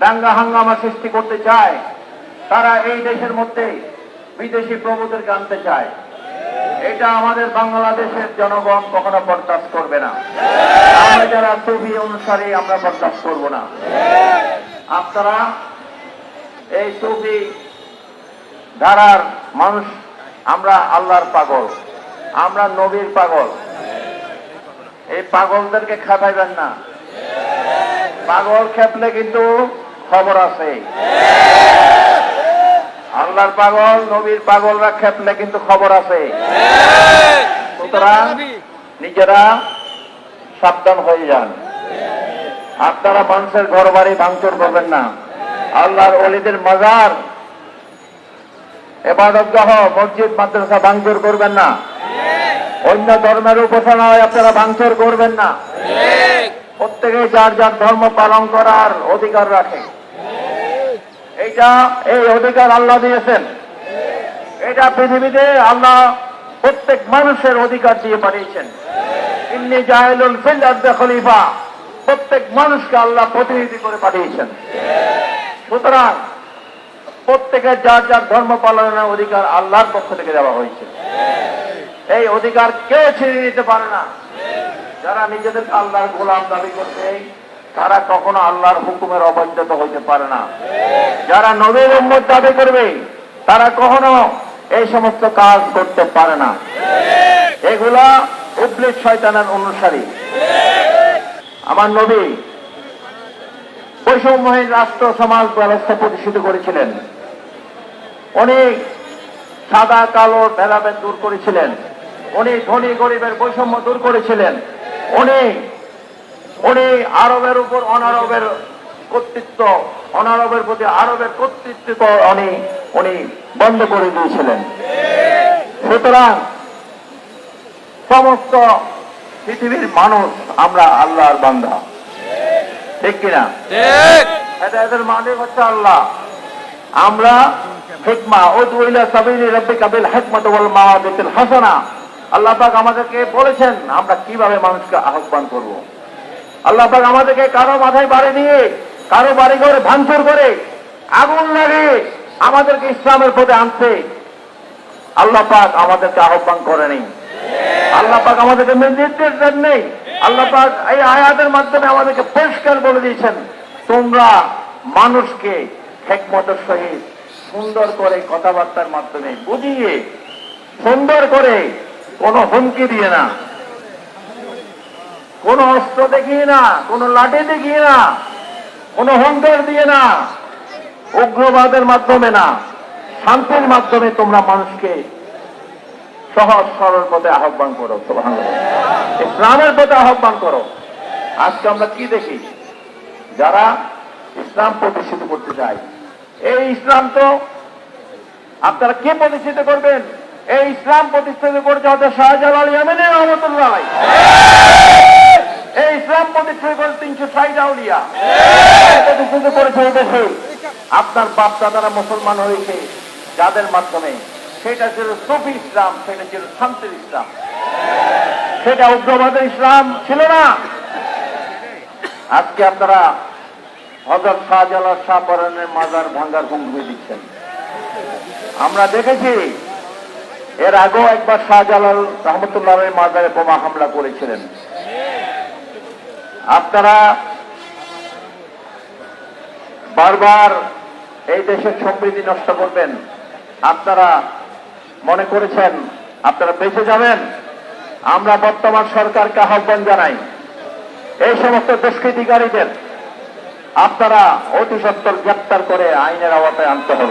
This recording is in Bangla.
দাঙ্গা হাঙ্গামা সৃষ্টি করতে চায়, তারা এই দেশের মধ্যে বিদেশি প্রভুদেরকে আনতে চায়। এটা আমাদের বাংলাদেশের জনগণ কখনো বরদাস্ত করবে না। যারা ছবি অনুসারে, আমরা বরদাস্ত করব না। আপনারা এই সুফি ধারার মানুষ, আমরা আল্লাহর পাগল। আমরা নবীর পাগল। এই পাগলদেরকে খেপাইবেন না। পাগল খেপলে কিন্তু খবর আছে। আল্লাহর পাগল, নবীর পাগলরা খেপলে কিন্তু খবর আছে। সুতরাং নিজেরা সাবধান হয়ে যান। আপনারা মানুষের ঘর বাড়ি ভাঙচুর করবেন না। আল্লাহর অলিদের মাজার, এবাদতগাহ, মসজিদ, মাদ্রাসা ভাঙচুর করবেন না। অন্য ধর্মের উপাসনায় আপনারা ভাঙচুর করবেন না। প্রত্যেকে যার যার ধর্ম পালন করার অধিকার রাখে। এইটা এই অধিকার আল্লাহ দিয়েছেন। এটা পৃথিবীতে আল্লাহ প্রত্যেক মানুষের অধিকার দিয়ে পাঠিয়েছেন। ইন্নি জাহেলুল ফিল খলিফা। প্রত্যেক মানুষকে আল্লাহ প্রতিনিধি করে পাঠিয়েছেন। সুতরাং প্রত্যেকের যার যার ধর্ম পালনের অধিকার আল্লাহর পক্ষ থেকে দেওয়া হয়েছে। এই অধিকার কেউ ছিনিয়ে নিতে পারে না। যারা নিজেদেরকে আল্লাহর গোলাম দাবি করবে তারা কখনো আল্লাহর হুকুমের অবৈধত হইতে পারে না। যারা নবীর উম্মত দাবি করবে, তারা কখনো এই সমস্ত কাজ করতে পারে না। এগুলা উবলিশ শয়তানের অনুসারী। আমার নবী বৈষম্যহীন রাষ্ট্র, সমাজ ব্যবস্থা প্রতিষ্ঠিত করেছিলেন। অনেক সাদা, কালো ভেদাভেদ দূর করেছিলেন। উনি ধনী, গরিবের বৈষম্য দূর করেছিলেন। উনি উনি আরবের উপর অনারবের কর্তৃত্ব অনারবের প্রতি আরবের কর্তৃত্ব উনি উনি বন্ধ করে দিয়েছিলেন। সুতরাং সমস্ত পৃথিবীর মানুষ আমরা আল্লাহর বান্দা। ঠিক কিনা? ঠিক। এটা এদের মালিক হচ্ছে আল্লাহ। আমরা হিকমা ও দুইলা সাবিলি রব্বিকা বিল হিকমাত ওয়াল মাওয়াদিতিল হাসানা। আল্লাহ পাক আমাদেরকে বলেছেন আমরা কীভাবে মানুষকে আহ্বান করব? আল্লাহ পাক আমাদেরকে কারও মাথায় বাড়ি দিয়ে কারও বাড়ি ঘরে ভাঙচুর করে আগুন লাগে আমাদেরকে ইসলামের পথে আনতে আল্লাহ পাক আমাদেরকে আহ্বান করে নেই। আল্লাহ পাক আমাদেরকে নির্দেশ দেন নেই। আল্লাহ পাক এই আয়াতের মাধ্যমে আমাদেরকে পরিষ্কার বলে দিয়েছেন, তোমরা মানুষকে হেকমতের সহিত সুন্দর করে কথাবার্তার মাধ্যমে বুঝিয়ে, সুন্দর করে কোনো হুমকি দিয়ে না কোনো অস্ত্র দেখিয়ে না, কোনো লাঠি দেখিয়ে না, কোনো হুঙ্কার দিয়ে না, উগ্রবাদের মাধ্যমে না, শান্তির মাধ্যমে তোমরা মানুষকে সহজ সরল পথে আহ্বান করো। ইসলামের পথে আহ্বান করো আজকে আমরা কি দেখি যারা ইসলাম প্রতিষ্ঠিত করতে চায় এই ইসলাম তো আপনারা কে প্রতিষ্ঠিত করবেন এই ইসলাম প্রতিষ্ঠিত করছে হচ্ছে শাহজালাল ইয়ামিনী রহমতুল্লাহ। এই ইসলাম প্রতিষ্ঠিত করে তিনশো ষাট আউলিয়া। প্রতিষ্ঠিত করেছে এই আপনার বাপ দাদারা মুসলমান হয়েছে, যাদের মাধ্যমে সেটা ছিল সফি ইসলাম, সেটা ছিল শান্তির ইসলাম। সেটা উগ্রবাদের ইসলাম ছিল না। আজকে আপনারা হজরত শাহজালাল শাহপরানের মাজার ভাঙ্গার হুমকি দিচ্ছেন। আমরা দেখেছি, এর আগেও একবার শাহজালাল রহমতুল্লাহ মাজারে বোমা হামলা করেছিলেন। আপনারা বারবার এই দেশের সমৃদ্ধি নষ্ট করবেন। আপনারা মনে করেছেন, আপনারা বেঁচে যাবেন। আমরা বর্তমান সরকারকে আহ্বান জানাই, এই সমস্ত দুষ্কৃতিকারীদের আপনারা অতি সত্তর গ্রেপ্তার করে আইনের আওতায় আনতে হবে।